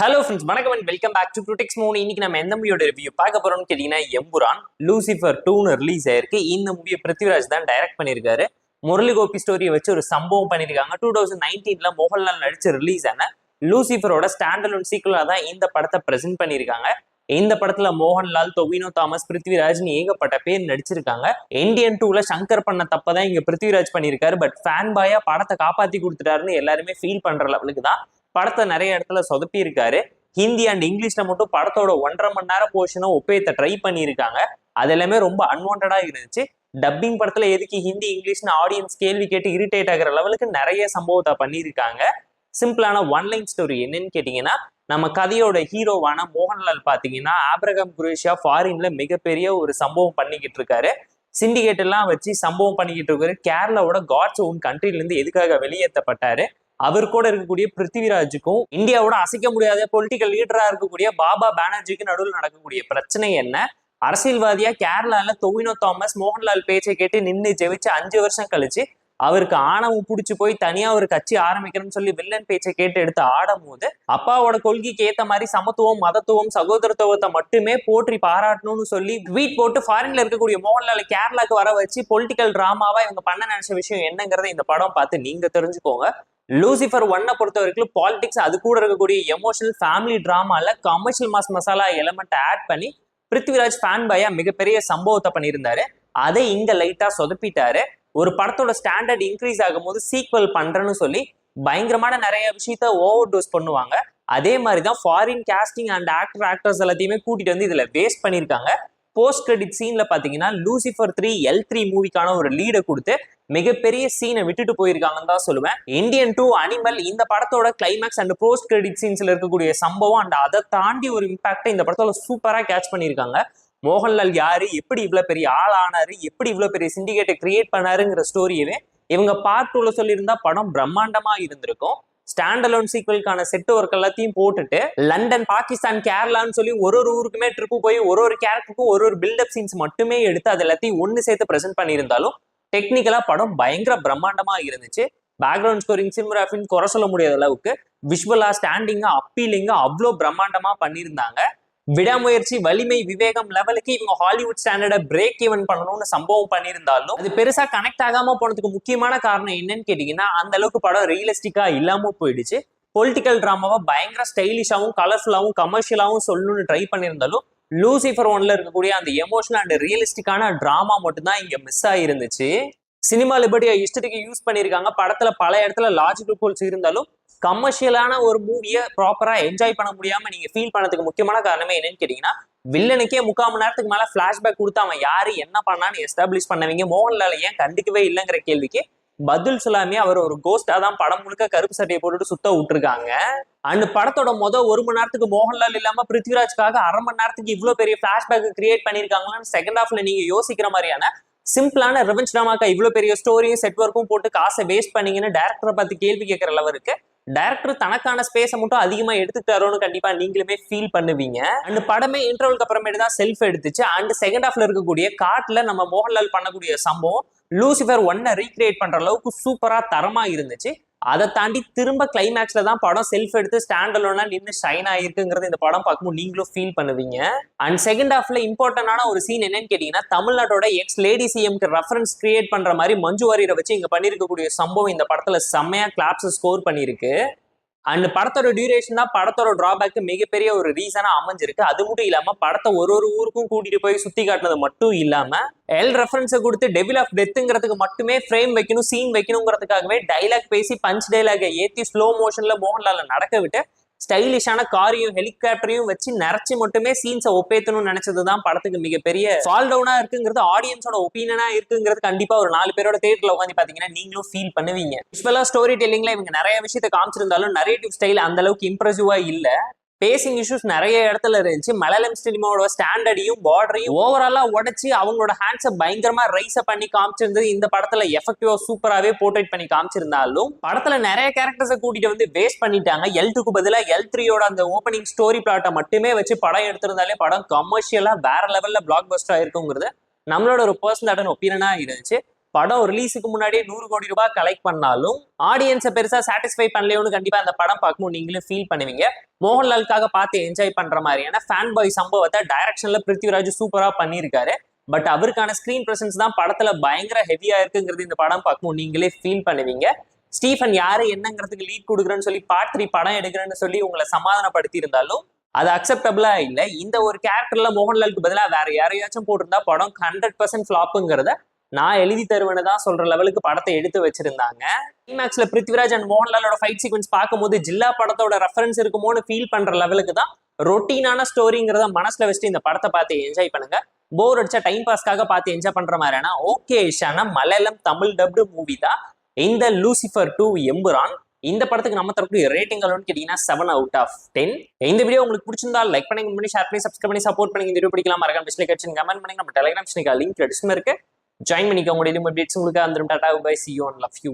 Hello friends வணக்கம் and welcome back to Crudex மூணு இன்னைக்கு நம்ம எந்த மூவியோட ரிவ்யூ பார்க்க போறோம்னு கேட்டீங்கன்னா எம்புரான் லூசிஃபர் டூன்னு ரிலீஸ் ஆயிருக்கு. இந்த மூவியை பிருத்திவிராஜ் தான் டைரக்ட் பண்ணியிருக்காரு. முரளி கோபி ஸ்டோரியை வச்சு ஒரு சம்பவம் பண்ணியிருக்காங்க. டூ தௌசண்ட் நைன்டீன்ல மோகன்லால் நடிச்சு ரிலீஸ் ஆன லூசிஃபரோட ஸ்டாண்டலோன் சீக்குவலா தான் இந்த படத்தை பிரசென்ட் பண்ணியிருக்காங்க. இந்த படத்துல மோகன்லால் தொவினோ தாமஸ் பிருத்விராஜ்னு ஏகப்பட்ட பேர் நடிச்சிருக்காங்க. இந்தியன் டூல சங்கர் பண்ண தப்பதான் இங்க பிருத்விராஜ் பண்ணியிருக்காரு. பட் ஃபேன் பாயா படத்தை காப்பாத்தி கொடுத்துட்டாருன்னு எல்லாருமே ஃபீல் பண்ற லெவலுக்கு தான் படத்தை நிறைய இடத்துல சொதப்பி இருக்காரு ஹிந்தி அண்ட் இங்கிலீஷ்ல மட்டும் படத்தோட ஒன்றரை மணி நேரம் போர்ஷனும் ஒப்பேத்த ட்ரை பண்ணியிருக்காங்க. அது எல்லாமே ரொம்ப அன்வான்டா இருந்துச்சு. டப்பிங் படத்துல எதுக்கு ஹிந்தி இங்கிலீஷ்னு ஆடியன்ஸ் கேள்வி கேட்டு இரிட்டேட் ஆகிற லெவலுக்கு நிறைய சம்பவத்தை பண்ணியிருக்காங்க. சிம்பிளான ஒன் லைன் ஸ்டோரி என்னன்னு கேட்டீங்கன்னா நம்ம கதையோட ஹீரோவான மோகன்லால் பாத்தீங்கன்னா ஆப்ரகாம் குரேஷியா ஃபாரின்ல மிகப்பெரிய ஒரு சம்பவம் பண்ணிக்கிட்டு இருக்காரு. சிண்டிகேட் எல்லாம் வச்சு சம்பவம் பண்ணிக்கிட்டு இருக்காரு. கேரளாவோட காட்ஸ் ஓன் கண்ட்ரில இருந்து எதுக்காக வெளியேற்றப்பட்டாரு? அவர் கூட இருக்கக்கூடிய பிருத்திவிராஜுக்கும் இந்தியாவோட அசைக்க முடியாத பொலிட்டிக்கல் லீடரா இருக்கக்கூடிய பாபா பானர்ஜிக்கு நடுவில் நடக்கக்கூடிய பிரச்சனை என்ன? அரசியல்வாதியா கேரளால தொவினோ தாமஸ் மோகன்லால் பேச்சை கேட்டு நின்று ஜெயிச்சு அஞ்சு வருஷம் கழிச்சு அவருக்கு ஆணவம் பிடிச்சி போய் தனியா ஒரு கட்சி ஆரம்பிக்கணும்னு சொல்லி வில்லன் பேச்சை கேட்டு எடுத்து ஆடும் போது அப்பாவோட கொள்கைக்கு ஏத்த மாதிரி சமத்துவம் மதத்துவம் சகோதரத்துவத்தை மட்டுமே போற்றி பாராட்டணும்னு சொல்லி ட்வீட் போட்டு ஃபாரின்ல இருக்கக்கூடிய மோகன்லால் கேரளாக்கு வர வச்சு பொலிட்டிக்கல் டிராமாவா இவங்க பண்ண நினைச்ச விஷயம் என்னங்கிறத இந்த படம் பார்த்து நீங்க தெரிஞ்சுக்கோங்க. லூசிஃபர் ஒன்னை பொறுத்த வரைக்கும் பாலிடிக்ஸ் அது கூட இருக்கக்கூடிய emotional family டிராமால commercial mass masala element add பண்ணி பிருத்விராஜ் ஃபேன் பாயா மிகப்பெரிய சம்பவத்தை பண்ணியிருந்தாரு. அதை இங்க லைட்டா சொதப்பிட்டாரு. ஒரு படத்தோட ஸ்டாண்டர்ட் இன்க்ரீஸ் ஆகும்போது சீக்வல் பண்றேன்னு சொல்லி பயங்கரமான நிறைய விஷயத்த ஓவர் டோஸ் பண்ணுவாங்க. அதே மாதிரி தான் foreign casting and actor actors எல்லாத்தையுமே கூட்டிட்டு வந்து இதுல வேஸ்ட் பண்ணியிருக்காங்க. போஸ்ட் கிரெடிட் சீன்ல பாத்தீங்கன்னா லூசிஃபர் த்ரீ எல் த்ரீ மூவிக்கான ஒரு லீடை கொடுத்து மிகப்பெரிய சீனை விட்டுட்டு போயிருக்காங்கன்னு தான் சொல்லுவேன். இந்தியன் டூ அனிமல் இந்த படத்தோட கிளைமேக்ஸ் அண்ட் போஸ்ட் கிரெடிட் சீன்ஸ்ல இருக்கக்கூடிய சம்பவம் அண்ட் அதை தாண்டி ஒரு இம்பாக்டை இந்த படத்தோட சூப்பரா கேட்ச் பண்ணியிருக்காங்க. மோகன்லால் யாரு எப்படி இவ்வளவு பெரிய ஆள் ஆனாரு எப்படி இவ்வளவு பெரிய சிண்டிகேட்டை கிரியேட் பண்ணாருங்கிற ஸ்டோரியவே இவங்க பார்ட் டூல சொல்லியிருந்தா படம் பிரம்மாண்டமா இருந்திருக்கும். ஸ்டாண்ட் அலோன் சீக்வலுக்கான செட் ஒர்க் எல்லாத்தையும் போட்டுட்டு லண்டன் பாகிஸ்தான் கேரளான்னு சொல்லி ஒரு ஒரு ஊருக்குமே ட்ரிப்பு போய் ஒரு ஒரு கேரக்டருக்கும் ஒரு ஒரு பில்டப் சீன்ஸ் மட்டுமே எடுத்து அது எல்லாத்தையும் ஒன்று சேர்த்து ப்ரெசென்ட் பண்ணியிருந்தாலும் டெக்னிக்கலா படம் பயங்கர பிரம்மாண்டமா இருந்துச்சு. பேக்ரவுண்ட் ஸ்கோரிங் சினிமோகிராஃபின்னு குறை சொல்ல முடியாத அளவுக்கு விஷுவலா ஸ்டாண்டிங்கா அப்பீலிங்கா அவ்வளோ பிரம்மாண்டமா பண்ணியிருந்தாங்க. விடாமுயற்சி வலிமை விவேகம் லெவலுக்கு இவங்க ஹாலிவுட் ஸ்டாண்டர்டை பிரேக் ஈவன் பண்ணணும்னு சம்பவம் பண்ணியிருந்தாலும் அது பெருசா கனெக்ட் ஆகாம போனதுக்கு முக்கியமான காரணம் என்னன்னு கேட்டீங்கன்னா அந்த அளவுக்கு படம் ரியலிஸ்டிக்கா இல்லாம போயிடுச்சு. பொலிட்டிக்கல் டிராமாவை பயங்கர ஸ்டைலிஷாவும் கலர்ஃபுல்லாவும் கமர்ஷியலாவும் சொல்லணும்னு ட்ரை பண்ணியிருந்தாலும் லூசிஃபர் ஒன்ல இருக்கக்கூடிய அந்த எமோஷனல் அண்ட் ரியலிஸ்டிக்கான டிராமா மட்டும்தான் இங்க மிஸ் ஆயிருந்துச்சு. சினிமா லிபர்ட்டியை இஷ்டத்துக்கு யூஸ் பண்ணியிருக்காங்க. படத்துல பல இடத்துல லாஜிக்கல் கோல்ஸ் இருந்தாலும் கமர்ஷியலான ஒரு மூவியை ப்ராப்பரா என்ஜாய் பண்ண முடியாம நீங்க ஃபீல் பண்ணதுக்கு முக்கியமான காரணமே என்னன்னு கேட்டீங்கன்னா வில்லனுக்கே முக்கால் மணி நேரத்துக்கு மேல பிளாஷ்பேக் கொடுத்து அவன் யாரு என்ன பண்ணான்னு எஸ்டாப்ளிஷ் பண்ணவங்க மோகன்லால் ஏன் கண்டுக்கவே இல்லைங்கிற கேள்விக்கு பதில் சொல்லாமே அவர் ஒரு கோஸ்டா தான் படம் முழுக்க கருப்பு சட்டையை போட்டுட்டு சுத்த விட்டுருக்காங்க. அண்ட் படத்தோட மொதல் ஒரு மணி நேரத்துக்கு மோகன்லால் இல்லாம பிருத்விராஜ்காக அரை மணி நேரத்துக்கு இவ்வளவு பெரிய பிளாஷ்பேக் கிரியேட் பண்ணிருக்காங்களான்னு செகண்ட் ஹாஃப்ல நீங்க யோசிக்கிற மாதிரியான சிம்பிளான ரெவெஞ்ச் ட்ராமாக்கா இவ்வளவு பெரிய ஸ்டோரியும் செட் ஒர்க்கும் போட்டு காசை வேஸ்ட் பண்ணீங்கன்னு டேரக்டரை பார்த்து கேள்வி கேட்கற அளவுக்கு டேரக்டர் தனக்கான ஸ்பேஸை மட்டும் அதிகமா எடுத்துக்கிட்டாரோன்னு கண்டிப்பா நீங்களுமே ஃபீல் பண்ணுவீங்க. அண்ட் படமே இன்டர்வலுக்கு அப்புறமேட்டு தான் செல்ஃப் எடுத்துச்சு. அண்ட் செகண்ட் ஹாஃப்ல இருக்கக்கூடிய காட்டில் நம்ம மோகன்லால் பண்ணக்கூடிய சம்பவம் லூசிஃபர் ஒன்னை ரீக்ரியேட் பண்ற அளவுக்கு சூப்பரா தரமா இருந்துச்சு. அதை தாண்டி திரும்ப கிளைமேக்ஸ்ல தான் படம் செல்ஃப் எடுத்து ஸ்டாண்ட் அலோனா நின்று ஷைன் ஆயிருக்குங்கிறது இந்த படம் பார்க்கும்போது நீங்களும் ஃபீல் பண்ணுவீங்க. அண்ட் செகண்ட் ஹாஃப்ல இம்பார்ட்டன்டான ஒரு சீன் என்னன்னு கேட்டீங்கன்னா தமிழ்நாட்டோட எக்ஸ் லேடி சிஎம்க்கு ரெஃபரன்ஸ் கிரியேட் பண்ற மாதிரி மஞ்சு வாரியரை வச்சு இங்க பண்ணிருக்கக்கூடிய சம்பவம் இந்த படத்துல செம்மையா கிளாப்ஸ் ஸ்கோர் பண்ணியிருக்கு. அண்ட் படத்தோட டியூரேஷன் தான் படத்தோட டிராபேக்கு மிகப்பெரிய ஒரு ரீசனா அமைஞ்சிருக்கு. அது மட்டும் இல்லாம படத்தை ஒரு ஒரு ஊருக்கும் கூட்டிட்டு போய் சுத்தி காட்டினது மட்டும் இல்லாம எல் ரெஃபரன்ஸை கொடுத்து டெவில் ஆஃப் டெத்துங்கிறதுக்கு மட்டுமே ஃப்ரேம் வைக்கணும் சீன் வைக்கணுங்கிறதுக்காகவே டைலாக் பேசி பஞ்ச் டைலாக ஏத்தி ஸ்லோ மோஷன்ல மோகன்லால நடக்க விட்டு ஸ்டைலிஷான காரையும் ஹெலிகாப்டரையும் வச்சு நிறைச்சு மட்டுமே சீன்ஸை ஒப்பேத்தணும்னு நினைச்சதுதான் படத்துக்கு மிகப்பெரிய ஃபால் டவுனா இருக்குங்கிறது ஆடியன்ஸோட ஒப்பீனியனா இருக்குங்கிறது கண்டிப்பா ஒரு நாலு பேரோட தேட்டர்ல உட்காந்து பாத்தீங்கன்னா நீங்களும் ஃபீல் பண்ணுவீங்க. விஷுவலா ஸ்டோரி டெல்லிங்ல இவங்க நிறைய விஷயத்தை காமிச்சிருந்தாலும் நரேட்டிவ் ஸ்டைல் அந்த அளவுக்கு இம்ப்ரெசிவா இல்ல. பேசிங் இஷ்யூஸ் நிறைய இடத்துல இருந்துச்சு. மலையாளம் சினிமாவோட ஸ்டாண்டர்டையும் பார்டரையும் ஓவராலா உடச்சு அவங்களோட ஹேண்ட்ஸை பயங்கரமா ரைஸ் பண்ணி காமிச்சிருந்தது. இந்த படத்துல எஃபெக்டிவா சூப்பராகவே போர்ட்ரேட் பண்ணி காமிச்சிருந்தாலும் படத்துல நிறைய கேரக்டர்ஸை கூட்டிட்டு வந்து வேஸ்ட் பண்ணிட்டாங்க. எல் டூக்கு பதிலா எல் த்ரீயோட அந்த ஓப்பனிங் ஸ்டோரி பிளாட்டை மட்டுமே வச்சு படம் எடுத்திருந்தாலே படம் கமர்ஷியலா வேற லெவல்ல பிளாக் பஸ்டர் ஆயிருக்குங்கிறது நம்மளோட ஒரு பர்சனல் ஒப்பீனியனா இருந்துச்சு. படம் ரிலீஸுக்கு முன்னாடியே நூறு கோடி ரூபாய் கலெக்ட் பண்ணாலும் ஆடியன்ஸை பெருசா சாட்டிஸ்ஃபை பண்ணலையோன்னு கண்டிப்பா அந்த படம் பார்க்கும்போது நீங்களும் ஃபீல் பண்ணுவீங்க. மோகன்லாலுக்காக பார்த்து என்ஜாய் பண்ற மாதிரியான ஃபேன் பாய் சம்பவத்தை டைரக்ஷன்ல பிருத்திவிராஜ் சூப்பரா பண்ணியிருக்காரு. பட் அவருக்கான ஸ்க்ரீன் பிரசன்ஸ் தான் படத்துல பயங்கர ஹெவியா இருக்குங்கிறது இந்த படம் பார்க்கும்போது நீங்களே ஃபீல் பண்ணுவீங்க. ஸ்டீஃபன் யாரு என்னங்கிறதுக்கு லீட் கொடுக்குறேன்னு சொல்லி பார்ட் த்ரீ படம் எடுக்கிறேன்னு சொல்லி உங்களை சமாதானப்படுத்தி இருந்தாலும் அது அக்செப்டபிளா இல்ல. இந்த ஒரு கேரக்டர்ல மோகன்லாலுக்கு பதிலா வேற யாரையாச்சும் போட்டிருந்தா படம் ஹண்ட்ரட் பர்சன்ட் ஃபிளாப்புங்கிறத நான் எழுதி தருவேன்னு தான் சொல்ற லெவலுக்கு படத்தை எடுத்து வச்சிருந்தாங்க. மேக்ஸ்ல பிருத்விராஜ் அண்ட் மோகன்லாலோட ஃபைட் சீக்வன்ஸ் பார்க்கும்போது ஜில்லா படத்தோட ரெஃபரன்ஸ் இருக்குமோன்னு ஃபீல் பண்ற லெவலுக்கு தான் ரொட்டீனான ஸ்டோரிங்கிறத மனசுல வச்சுட்டு இந்த படத்தை பார்த்து என்ஜாய் பண்ணுங்க. போர் அடிச்சா டைம் பாஸ்க்காக பார்த்து என்ஜாய் பண்ற மாதிரினா ஓகே ஷானா மலையாளம் தமிழ் டப்டு மூவி தான். இந்த லூசிஃபர் டூ எம்புரான். இந்த படத்துக்கு நம்ம தரக்கூடிய ரேட்டிங் அளவுன்னு கேட்டீங்கன்னா செவன் அவுட் ஆஃப் டென் இந்த வீடியோ உங்களுக்கு பிடிச்சிருந்தா லைக் பண்ணி பண்ணி ஷேர் பண்ணி சப்ஸ்கிரைப் பண்ணி சப்போர்ட் பண்ணி இந்த வீடியோ பிடிக்கலாம் மறக்காம டிஸ்லைக் கமெண்ட் பண்ணி நம்ம டெலிகிராம் லிங்க் டிஸ்கிரிப்ஷன் இருக்கு. ஜாயின் பண்ணிக்கோங்க டெய்லி அப்டேட்ஸ் உங்களுக்கு அந்த tata bye see you and love you